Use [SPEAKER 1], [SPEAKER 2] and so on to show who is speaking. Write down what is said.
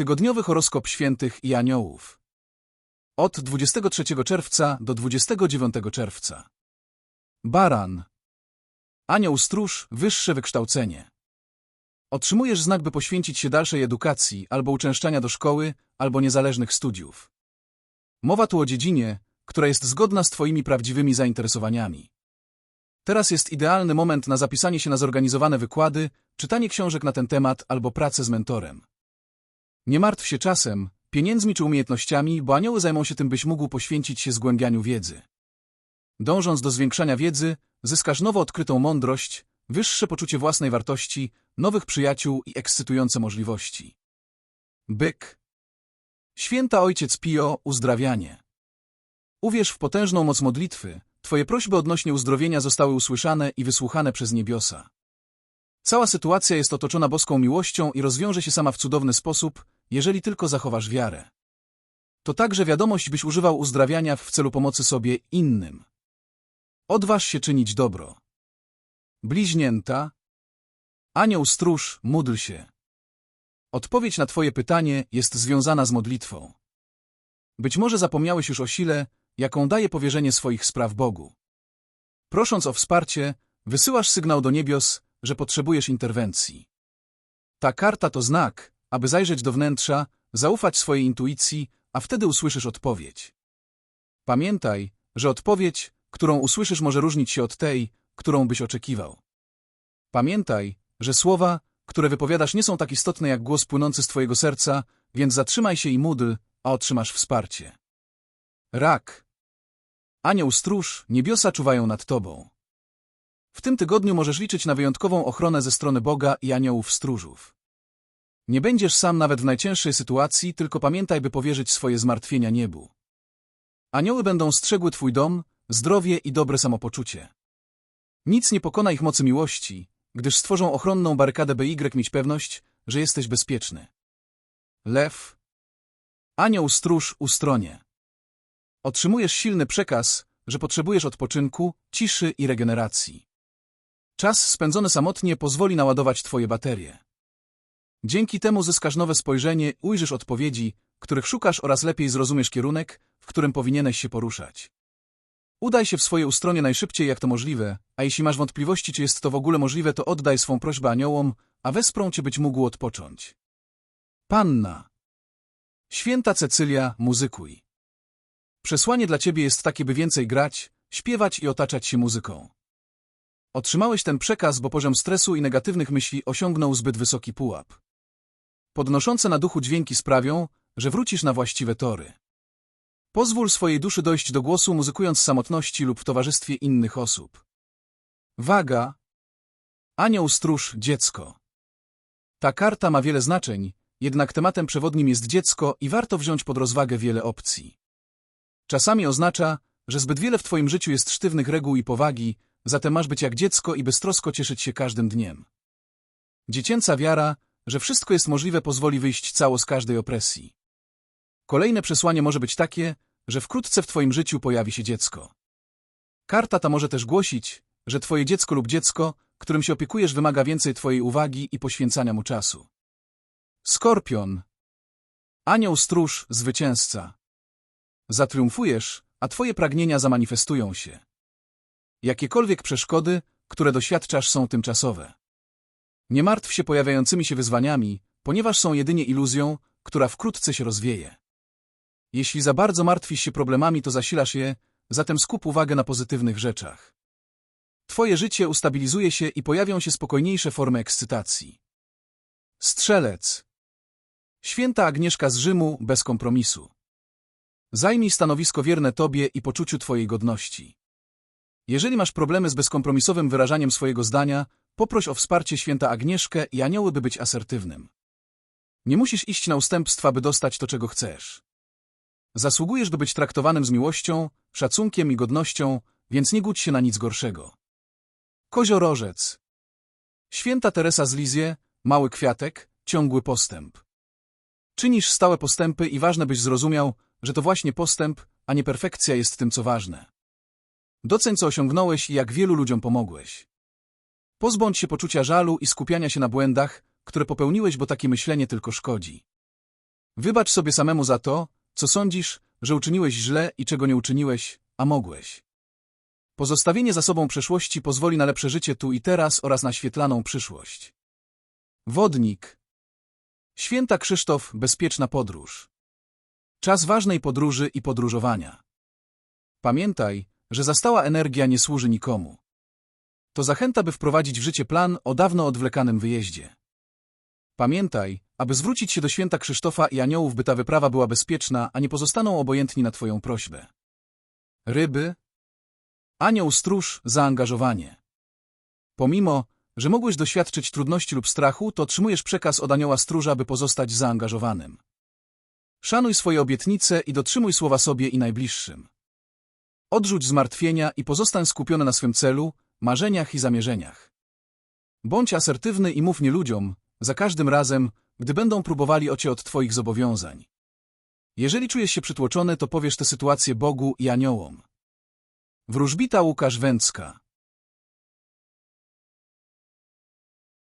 [SPEAKER 1] Tygodniowy horoskop świętych i aniołów. Od 23 czerwca do 29 czerwca. Baran. Anioł stróż, wyższe wykształcenie. Otrzymujesz znak, by poświęcić się dalszej edukacji, albo uczęszczania do szkoły, albo niezależnych studiów. Mowa tu o dziedzinie, która jest zgodna z Twoimi prawdziwymi zainteresowaniami. Teraz jest idealny moment na zapisanie się na zorganizowane wykłady, czytanie książek na ten temat albo pracę z mentorem. Nie martw się czasem, pieniędzmi czy umiejętnościami, bo anioły zajmą się tym, byś mógł poświęcić się zgłębianiu wiedzy. Dążąc do zwiększania wiedzy, zyskasz nowo odkrytą mądrość, wyższe poczucie własnej wartości, nowych przyjaciół i ekscytujące możliwości. Byk. Święta Ojciec Pio, uzdrawianie. Uwierz w potężną moc modlitwy, Twoje prośby odnośnie uzdrowienia zostały usłyszane i wysłuchane przez niebiosa. Cała sytuacja jest otoczona boską miłością i rozwiąże się sama w cudowny sposób, jeżeli tylko zachowasz wiarę. To także wiadomość, byś używał uzdrawiania w celu pomocy sobie innym. Odważ się czynić dobro. Bliźnięta. Anioł stróż, módl się. Odpowiedź na Twoje pytanie jest związana z modlitwą. Być może zapomniałeś już o sile, jaką daje powierzenie swoich spraw Bogu. Prosząc o wsparcie, wysyłasz sygnał do niebios, że potrzebujesz interwencji. Ta karta to znak, aby zajrzeć do wnętrza, zaufać swojej intuicji, a wtedy usłyszysz odpowiedź. Pamiętaj, że odpowiedź, którą usłyszysz może różnić się od tej, którą byś oczekiwał. Pamiętaj, że słowa, które wypowiadasz nie są tak istotne jak głos płynący z twojego serca, więc zatrzymaj się i módl, a otrzymasz wsparcie. Rak. Anioł stróż, niebiosa czuwają nad tobą. W tym tygodniu możesz liczyć na wyjątkową ochronę ze strony Boga i aniołów stróżów. Nie będziesz sam nawet w najcięższej sytuacji, tylko pamiętaj, by powierzyć swoje zmartwienia niebu. Anioły będą strzegły twój dom, zdrowie i dobre samopoczucie. Nic nie pokona ich mocy miłości, gdyż stworzą ochronną barykadę, by Y mieć pewność, że jesteś bezpieczny. Lew. Anioł stróż ustronie. Otrzymujesz silny przekaz, że potrzebujesz odpoczynku, ciszy i regeneracji. Czas spędzony samotnie pozwoli naładować Twoje baterie. Dzięki temu zyskasz nowe spojrzenie, ujrzysz odpowiedzi, których szukasz oraz lepiej zrozumiesz kierunek, w którym powinieneś się poruszać. Udaj się w swoje ustronie najszybciej jak to możliwe, a jeśli masz wątpliwości, czy jest to w ogóle możliwe, to oddaj swą prośbę aniołom, a wesprą cię być mógł odpocząć. Panna. Święta Cecylia, muzykuj. Przesłanie dla ciebie jest takie, by więcej grać, śpiewać i otaczać się muzyką. Otrzymałeś ten przekaz, bo poziom stresu i negatywnych myśli osiągnął zbyt wysoki pułap. Podnoszące na duchu dźwięki sprawią, że wrócisz na właściwe tory. Pozwól swojej duszy dojść do głosu, muzykując w samotności lub w towarzystwie innych osób. Waga. Anioł stróż, dziecko. Ta karta ma wiele znaczeń, jednak tematem przewodnim jest dziecko i warto wziąć pod rozwagę wiele opcji. Czasami oznacza, że zbyt wiele w twoim życiu jest sztywnych reguł i powagi, zatem masz być jak dziecko i beztrosko cieszyć się każdym dniem. Dziecięca wiara, że wszystko jest możliwe pozwoli wyjść cało z każdej opresji. Kolejne przesłanie może być takie, że wkrótce w twoim życiu pojawi się dziecko. Karta ta może też głosić, że twoje dziecko lub dziecko, którym się opiekujesz wymaga więcej twojej uwagi i poświęcania mu czasu. Skorpion. Anioł stróż, zwycięzca. Zatriumfujesz, a twoje pragnienia zamanifestują się. Jakiekolwiek przeszkody, które doświadczasz są tymczasowe. Nie martw się pojawiającymi się wyzwaniami, ponieważ są jedynie iluzją, która wkrótce się rozwieje. Jeśli za bardzo martwisz się problemami, to zasilasz je, zatem skup uwagę na pozytywnych rzeczach. Twoje życie ustabilizuje się i pojawią się spokojniejsze formy ekscytacji. Strzelec. Święta Agnieszka z Rzymu bez kompromisu. Zajmij stanowisko wierne Tobie i poczuciu Twojej godności. Jeżeli masz problemy z bezkompromisowym wyrażaniem swojego zdania, poproś o wsparcie święta Agnieszkę i anioły, by być asertywnym. Nie musisz iść na ustępstwa, by dostać to, czego chcesz. Zasługujesz do być traktowanym z miłością, szacunkiem i godnością, więc nie gódź się na nic gorszego. Koziorożec. Święta Teresa z Lizie, mały kwiatek, ciągły postęp. Czynisz stałe postępy i ważne byś zrozumiał, że to właśnie postęp, a nie perfekcja jest tym, co ważne. Doceń, co osiągnąłeś i jak wielu ludziom pomogłeś. Pozbądź się poczucia żalu i skupiania się na błędach, które popełniłeś, bo takie myślenie tylko szkodzi. Wybacz sobie samemu za to, co sądzisz, że uczyniłeś źle i czego nie uczyniłeś, a mogłeś. Pozostawienie za sobą przeszłości pozwoli na lepsze życie tu i teraz oraz na świetlaną przyszłość. Wodnik. Święta Krzysztof, bezpieczna podróż. Czas ważnej podróży i podróżowania. Pamiętaj, że zastała energia nie służy nikomu. To zachęta, by wprowadzić w życie plan o dawno odwlekanym wyjeździe. Pamiętaj, aby zwrócić się do święta Krzysztofa i aniołów, by ta wyprawa była bezpieczna, a nie pozostaną obojętni na Twoją prośbę. Ryby. Anioł stróż, zaangażowanie. Pomimo, że mogłeś doświadczyć trudności lub strachu, to otrzymujesz przekaz od anioła stróża, by pozostać zaangażowanym. Szanuj swoje obietnice i dotrzymuj słowa sobie i najbliższym. Odrzuć zmartwienia i pozostań skupiony na swym celu, marzeniach i zamierzeniach. Bądź asertywny i mów nie ludziom, za każdym razem, gdy będą próbowali o cię od twoich zobowiązań. Jeżeli czujesz się przytłoczony, to powiesz tę sytuację Bogu i aniołom. Wróżbita Łukasz Węcka